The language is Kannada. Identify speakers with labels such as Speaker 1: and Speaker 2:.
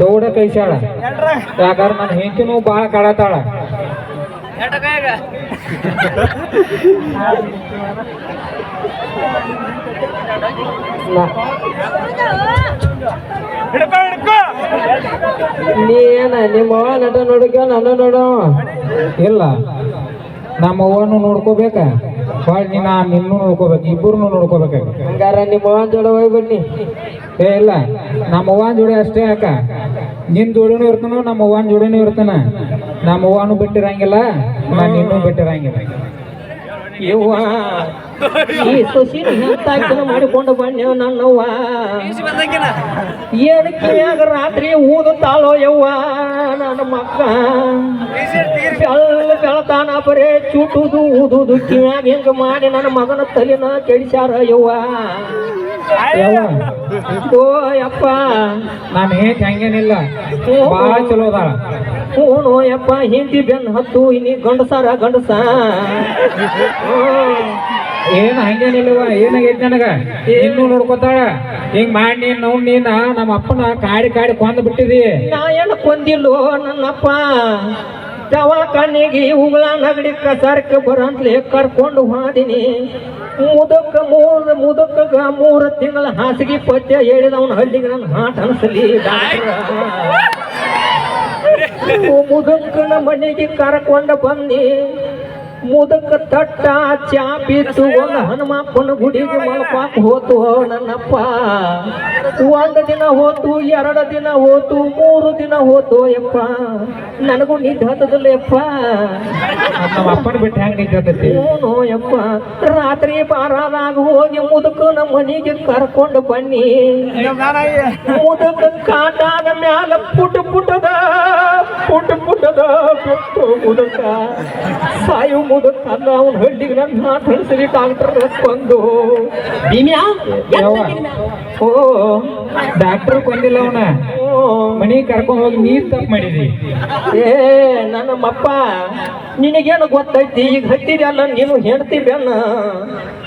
Speaker 1: ದೌಡ ಕೈಸಾಳ. ಯಾಕಂದ್ರೆ ನನ್ನ ಹೆಂಡತಿನೂ ಭಾಳ ಕಾಡತಾಳ.
Speaker 2: ನೀ ಏನ ನಿಮ್ಮ ನಟ ನೋಡಕ ನನ್ನ ನೋಡ
Speaker 1: ಇಲ್ಲ. ನಮ್ಮ ಅವ್ವನು ನೋಡ್ಕೋಬೇಕ ನೀ ನಿನ್ನೂ ನೋಡ್ಕೋಬೇಕು ಇಬ್ಬರು ನೋಡ್ಕೋಬೇಕು?
Speaker 2: ಹಂಗಾರ ನಿಮ್ಮ ಅವ್ವನ ಜೋಡ ಹೋಗಿ ಬನ್ನಿ.
Speaker 1: ಏ ಇಲ್ಲ. ನಮ್ಮ ಅವ್ವನ ಜೋಡಿ ಅಷ್ಟೇ ಯಾಕ? ನಿನ್ ಜೋಡಿನೂ ಇರ್ತಾನ ನಮ್ಮ ಅವ್ವನ ಜೋಡಿನೂ ಇರ್ತಾನ? ನಮ್ಮ ಅವ್ವನು ಬಿಟ್ಟಿರಂಗಿಲ್ಲ ನಾನು ನಿನ್ನೂ ಬಿಟ್ಟಿರಂಗಿಲ್ಲ.
Speaker 2: ಯವ್ವ. ಈ ಸೊಸಿ ಮಾಡಿಕೊಂಡು ಬನ್ನಿ ನನ್ನವ್ವ ಏನು ರಾತ್ರಿ ರಾತ್ರಿ ತಾಳೋ ಯವ್ವ ನನ್ನ ಮಕ್ಕ? ಬೆಳ್ಳ ಬೆಳತಾನ ಬರೇ ಚುಟುದು ಊದುದು ಕಿವ್ಯಾಗ ಹೆಂಗ ಮಾಡಿ ನನ್ನ ಮಗನ ತಲೆನ ಕೆಡಿಸ್ಯಾರ ಯವ್ವ?
Speaker 1: ಯವ್ವ.
Speaker 2: ಓ ಯಪ್ಪ.
Speaker 1: ನಾನು ಹೇಗೆ ಹಂಗೇನಿಲ್ಲ. ಭಾಳ ಚಲೋ ಅದಾಳ.
Speaker 2: ಹೂನು ಯಪ್ಪ ಹಿಂದಿ ಬೆನ್ ಹತ್ತು ಇನ್ನಿ ಗಂಡಸಾರ ಗಂಡಸ.
Speaker 1: ಏನ್ ಹಂಗೇನಿಲ್ವ ಏನಾಗೈತಿ ನನಗ? ಇನ್ನೂ ನೋಡ್ಕೊತಾಳ? ಹಿಂಗ್ ಮಾಡಿ ನೀನ್ ನೋಡ್ ನೀನ ನಮ್ಮ ಅಪ್ಪನ ಕಾಡಿ ಕಾಡಿ ಕೊಂದ್ ಬಿಟ್ಟಿದಿ.
Speaker 2: ನಾ ಏನು ಕೊಂದಿಲ್ಲೋ ನನ್ನಪ್ಪ. ದವಾಖಾನೆಗೆ ಉಗಳ ನಗಡಿ ಕಸಾರಕ ಬರಂತ್ಲೆ ಕರ್ಕೊಂಡು ಹೋದಿನಿ. ಮುದಕ್ಕ ಮೂರ್ ಮುದಕ್ಕ ಮೂರು ತಿಂಗಳ ಹಾಸಿಗೆ ಪದ್ಯ ಹೇಳಿದವನ ಹಳ್ಳಿಗೆ ನನ್ನ ಹಾಟ್ ಅನ್ಸಲಿ. ಮುದಕ್ಕನ ಮನೆಗೆ ಕರ್ಕೊಂಡು ಬಂದಿ ಮುದಕ ತಟ್ಟ ಚಾ ಬಿತ್ತು ಒಂದು ಹನುಮಪ್ಪನ ಗುಡಿಗೆ ಮಲ್ಪಾಕ ಹೋತು. ನನ್ನಪ್ಪ ಒಂದು ದಿನ ಹೋತು ಎರಡು ದಿನ ಹೋತು ಮೂರು ದಿನ ಹೋತು ಯಪ್ಪ. ನನಗೂ ನಿದ್ದೆ ಹತ್ತದಿಲ್ಲ ಯಪ್ಪ.
Speaker 1: ನಮ್ಮ ಅಪ್ಪನ ಬಿಟ್ಟು ಹೆಂಗ್
Speaker 2: ಯಪ್ಪ ರಾತ್ರಿ ಬಾರಾದಾಗ ಹೋಗಿ ಮುದಕನ ಮನೆಗೆ ಕರ್ಕೊಂಡು ಬನ್ನಿ. ಮುದಕ ಕಾಟಾದ ಮ್ಯಾಲ ಪುಟ ಪುಟದ ಪುಟ ಪುಟದ ಬಿಟ್ಟು ಮುದಕ. ಸಾಯು ಮುದಕ ಅಲ್ಲ ಅವ್ನ ಹಳ್ಳಿಗೆ ನನ್ನ ಮಾತಾಡ್ಸಲಿ ಡಾಕ್ಟರ್ ಬಂದು. ಓ
Speaker 1: ಡಾಕ್ಟರ್ ಬಂದಿಲ್ಲ ಅವನ.
Speaker 2: ಓ
Speaker 1: ಕರ್ಕೊಂಡು ಹೋಗಿ ನೀರ್ ತಪ್ಪು ಮಾಡಿದಿ.
Speaker 2: ಏ ನನ್ನ ಮಪ್ಪ ನಿನಗೇನು ಗೊತ್ತೈತಿ? ಈಗ ಹತ್ತಿದೆಲ್ಲ ನೀನು ಹೆಂಡ್ತಿ ಬೆನ್ನ.